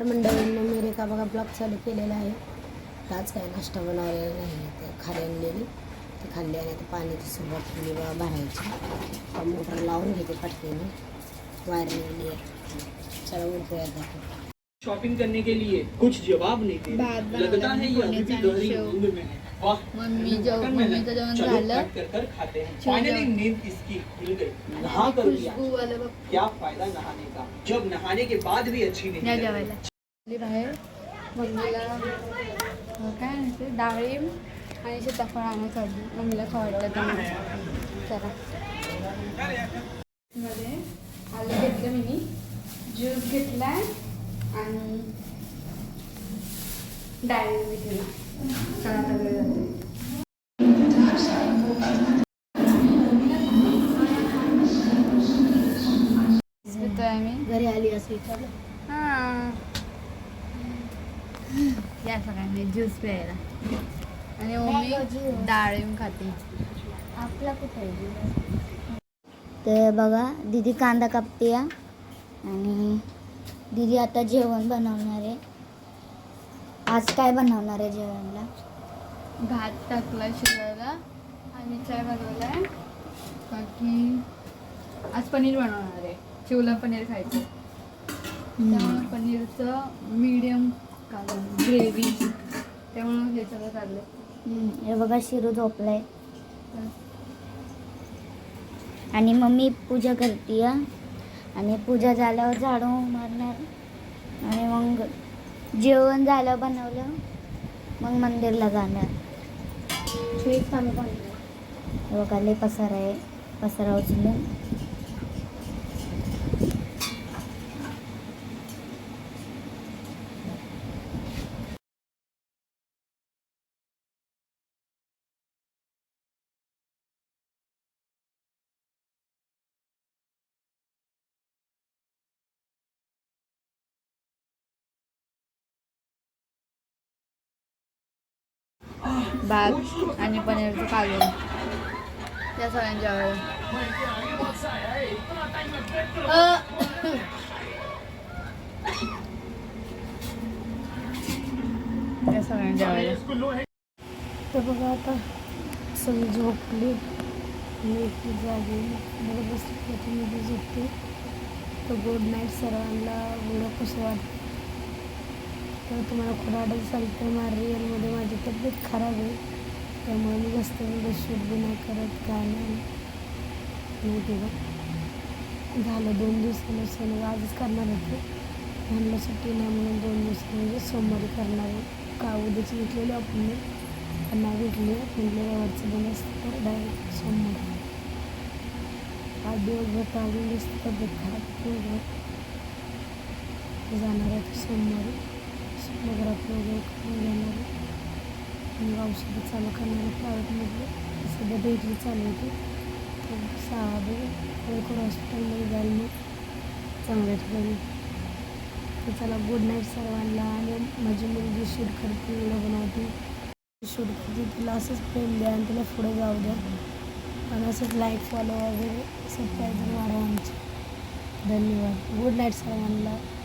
तर मंडळींनी मी रेखा बघा ब्लॉग चालू केलेला आहे. आज काय नाश्ता बनवलेला नाही ते खाली आणलेली. ते खाल्ली आणि आता पाण्याची सुरुवात केली बघा भरायची. मोटर लावून घेते पटकेने. वायर चला उठूया आता. शॉपिंग करने के लिए कुछ जवाब नहीं दे लगता है ये अभी भी शेव. नींद में है। वाह मम्मी जो अगर मैं मम्मीचं जेवण झालं। कर कर खाते हैं। फाइनली नींद इसकी खुल गई। नहा कर बघ क्या फ़ायदा नहाने का? जब नहाने के बाद भी अच्छी नहीं बाहेर. मम्मीला काय म्हणते डाळिंब आणि सीताफळ आणायला चालली मम्मीला खवडलं तर चला. मध्ये आलं घेतलं मी ज्यूस घेतलाय आणि डाळिंब घेतला चला घरी जाते. घरी आली असं विचारलं हां. या सगळ्यांनी ज्यूस प्यायला. आणि मम्मी डाळिंब खाते. आपला कुठे तर बघा दीदी कांदा कापते आणि दीदी आता जेवण बनवणार आहे. आज काय बनवणार आहे जेवणला भात टाकला शिजायला. आणि चाय बनवलाय. बाकी आज पनीर बनवणार आहे. चिवला पनीर खायचं. त्यामुळे पनीरचं मीडियम ग्रेव्ही. त्यामुळं हे सगळं काढलं हे बघा शिरू झोपलाय. आणि मम्मी पूजा करते आणि पूजा झाल्यावर झाडू मारणार. आणि मग जेवण झालं बनवलं मग मंदिरला जाणार. हे बघा लय पसारा आहे. पसारा उचलून. भात आणि पनीरचं काजू. त्या सगळ्यांच्या त्या सगळ्यांच्या वेळेला तर बघा आता सगळी झोपली. मी ती जागी. बघत बसली मी झोपते. तर गुड नाईट सर्वांना. एवढं कसं वाटतं तर तुम्हाला खूप चालतं असेल रिअलमध्ये तब्येत खराब आहे. त्यामुळे मी जास्त व्हिडिओ शूट बी नाही करत काय नाही माहिती का झालं दोन दिवसानं सण आजच करणार होते. म्हणलं सुट्टी नाही म्हणून दोन दिवस म्हणजे सोमवारी करणार आहे. का उद्याची घेतलेली आपण पण नाही भेटली. म्हणजे रविवारचं बंद असतं तर डायरेक्ट सोमवार. आज दिवसभर तर दिसतं तब्येत खराब जाणार आहे सोमवारी सोनोग्राफी वगैरे करून घेणार आहे मी औषधं चालू करणार आहे प्रायव्हेटमधले सध्या भेटली चालू होती तर सहा बे कोळकोड हॉस्पिटलमध्ये जाईल मी. चांगल्या ठिकाणी. तर चला गुड नाईट सर्वांना. आणि माझी मुलगी शूट करते व्हिडिओ बनवते. शूट करते. तिला असंच प्रेम द्या आणि तिला पुढे जाऊ द्या. आणि असंच लाईक फॉलो वगैरे. सबस्क्राईब वाढवा आमचे. धन्यवाद. गुड नाईट सर्वांना.